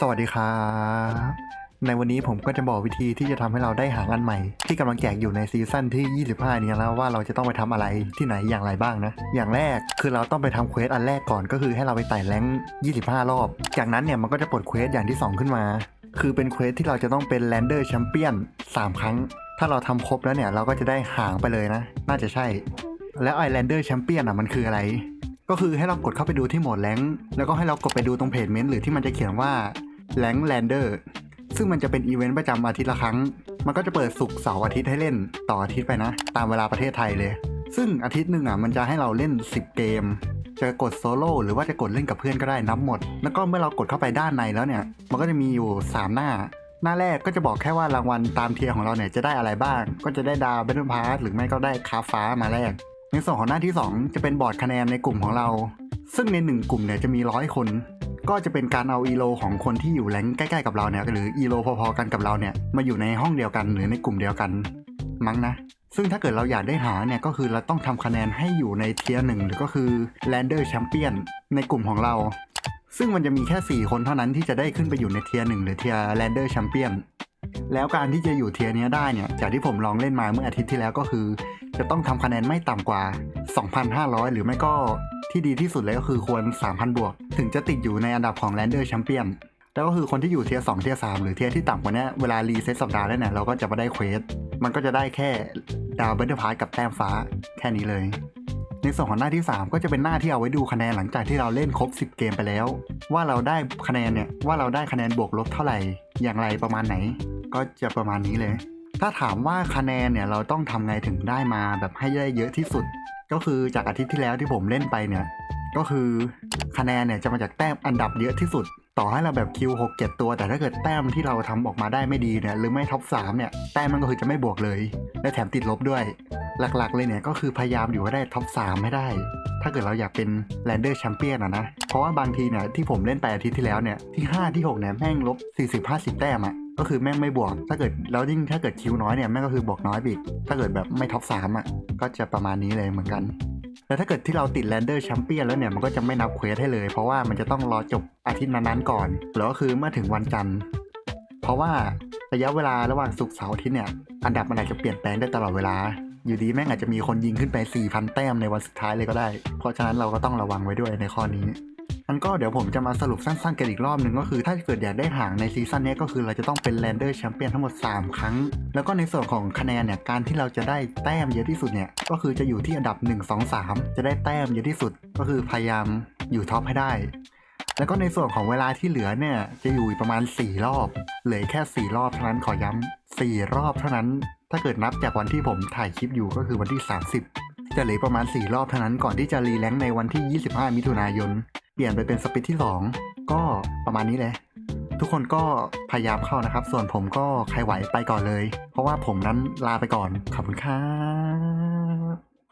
สวัสดีครับ ในวันนี้ผมก็จะบอกวิธีที่จะทำให้เราได้หางานใหม่ ที่กำลังแจกอยู่ในซีซั่นที่ 25 นี้แล้วว่าเราจะต้องไปทำอะไรที่ไหนอย่างไรบ้างนะ อย่างแรกคือเราต้องไปทำเควสอันแรกก่อนก็คือให้เราไปไต่แรง25 รอบ จากนั้นเนี่ยมันก็จะปลดเควสอย่างที่ 2 ขึ้นมา คือเป็นเควสที่เราจะต้องเป็นแลนเดอร์แชมเปี้ยน3 ครั้ง ถ้าเราทำครบแล้วเนี่ยเราก็จะได้หางไปเลยนะ น่าจะใช่ แล้วไอแลนเดอร์แชมเปี้ยนอะมันคืออะไรก็คือให้เรากดเข้าไปดูที่โหมดแรงแล้วก็ให้เรากดไปดูตรงเพจเมนต์หรือที่มันจะเขียนว่า แรงแลนเดอร์ซึ่งมันจะเป็นอีเวนต์ประจำอาทิตย์ละครั้ง มันก็จะเปิดศุกเสาร์อาทิตย์ให้เล่นต่ออาทิตย์ไปนะ ตามเวลาประเทศไทยเลย ซึ่งอาทิตย์หนึ่งอะมันจะให้เราเล่น 10 เกม จะกดโซโล่หรือว่าจะกดเล่นกับเพื่อนก็ได้นับหมด แล้วก็เมื่อเรากดเข้าไปด้านในแล้วเนี่ย มันก็จะมีอยู่ 3 หน้า หน้าแรกก็จะบอกแค่ว่ารางวัลตามเทียร์ของเราเนี่ยจะได้อะไรบ้าง ก็จะได้ดาวเบนพาร์หรือไม่ก็ได้คาฟ้ามาแรก ในส่วนของหน้าที่ 2 จะเป็นบอร์ดคะแนนในกลุ่มของเรา ซึ่งในหนึ่งกลุ่มเนี่ยจะมีร้อยคน ก็จะเป็นการเอาอีโลของคนที่อยู่แรงใกล้ๆกับเราเนี่ยหรืออีโลพอๆกันกับเราเนี่ยมาอยู่ในห้องเดียวกันหรือในกลุ่มเดียวกันมั้งนะ ซึ่งถ้าเกิดเราอยากได้หาเนี่ยก็คือเราต้องทำคะแนนให้อยู่ในเทียร์หนึ่งหรือก็คือ Lander Champion ในกลุ่มของเรา ซึ่งมันจะมีแค่ 4 คนเท่านั้นที่จะได้ขึ้นไปอยู่ในเทียร์หนึ่งหรือเทียร์ Lander Champion แล้วการที่จะอยู่เทียร์นี้ได้เนี่ยจากที่ผมลองเล่นมาเมื่ออาทิตย์ที่แล้วก็คือ จะต้องทำคะแนนไม่ต่ำกว่า 2,500 หรือไม่ก็ ที่ดีที่สุดเลยก็คือควร 3,000 บวก ถึงจะติดอยู่ในอันดับของ Lander Champion แล้วก็คือคนที่อยู่เทียร์2เทียร์3หรือเทียร์ที่ต่ำกว่านี้เวลารีเซ็ตสัปดาห์แล้วเนี่ยเราก็จะมาได้เควส มันก็จะได้แค่ดาวเบนเดอร์พาร์กับแต้มฟ้าแค่นี้เลย ในส่วนของหน้าที่ 3 ก็จะเป็นหน้าที่เอาไว้ดูคะแนนหลังจากที่เราเล่นครบ 10 เกมไปแล้ว ว่าเราได้คะแนนเนี่ยว่าเราได้คะแนนบวกลบเท่าไหร่อย่างไรประมาณไหน ก็จะประมาณนี้เลย ถ้าถามว่าคะแนนเนี่ยเราต้องทำไงถึงได้มาแบบให้ได้เยอะที่สุด ก็คือจากอาทิตย์ที่แล้วที่ผมเล่นไปเนี่ย ก็คือคะแนนเนี่ยจะมาจากแต้มอันดับเยอะที่สุด ต่อให้เราแบบคิว6 7ตัว แต่ถ้าเกิดแต้มที่เราทำออกมาได้ไม่ดีเนี่ยหรือไม่ท็อป3เนี่ยแต้มมันก็คือจะไม่บวกเลย และแถมติดลบด้วย หลักๆ เลยเนี่ยก็คือพยายามอยู่ให้ได้ท็อป3ให้ได้ ถ้าเกิดเราอยากเป็นแลนเดอร์แชมเปี้ยนอะนะเพราะว่าบางทีเนี่ยที่ผมเล่นไปอาทิตย์ที่แล้วเนี่ยที่5ที่6เนี่ยแม่งลบ40 50 แต้มอะ ก็คือแม่งไม่บวก ถ้าเกิดแล้วยิ่งถ้าเกิดคิวน้อยเนี่ยแม่งก็คือบวกน้อยไปอีก ถ้าเกิดแบบไม่ท็อป3อะก็จะประมาณนี้เลยเหมือนกันแล้วถ้าเกิดที่เราติดแลนเดอร์แชมเปี้ยนแล้วเนี่ยมันก็จะไม่นับเควสให้เลย เพราะว่ามันจะต้องรอจบอาทิตย์นั้นๆก่อนหรือก็คือเมื่อถึงวันจันทร์ เพราะว่าระยะเวลาระหว่างศุกร์เสาร์อาทิตย์เนี่ยอันดับมันอาจจะเปลี่ยนแปลงได้ตลอดเวลา อยู่ดีแม่งอาจจะมีคนยิงขึ้นไป 4,000 แต้มในวันสุดท้ายเลยก็ได้ เพราะฉะนั้นเราก็ต้องระวังไว้ด้วยในข้อนี้ มันก็เดี๋ยวผมจะมาสรุปสั้นๆกันอีกรอบหนึ่งก็คือถ้าเกิดอยากได้หางในซีซั่นนี้ก็คือเราจะต้องเป็นแลนเดอร์แชมเปี้ยนทั้งหมด 3 ครั้ง แล้วก็ในส่วนของคะแนนเนี่ยการที่เราจะได้แต้มเยอะที่สุดเนี่ยก็คือจะอยู่ที่อันดับ 1 2 3 จะได้แต้มเยอะที่สุด ก็คือพยายามอยู่ท็อปให้ได้ แล้วก็ในส่วนของเวลาที่เหลือเนี่ยจะอยู่ประมาณ 4 รอบ เหลือแค่ 4 รอบเท่านั้นขอย้ำ4 รอบเท่านั้น ถ้าเกิดนับจากวันที่ผมถ่ายคลิปอยู่ก็คือวันที่ 30 จะเหลือประมาณ 4 รอบเท่านั้นก่อนที่จะรีแลงค์ในวันที่ 25 มิถุนายน เปลี่ยนไปเป็นสปิดที่ 2 ก็ประมาณนี้เลยทุกคนก็พยายามเข้านะครับ ส่วนผมก็ใครไหวไปก่อนเลย เพราะว่าผมนั้นลาไปก่อน ขอบคุณครับ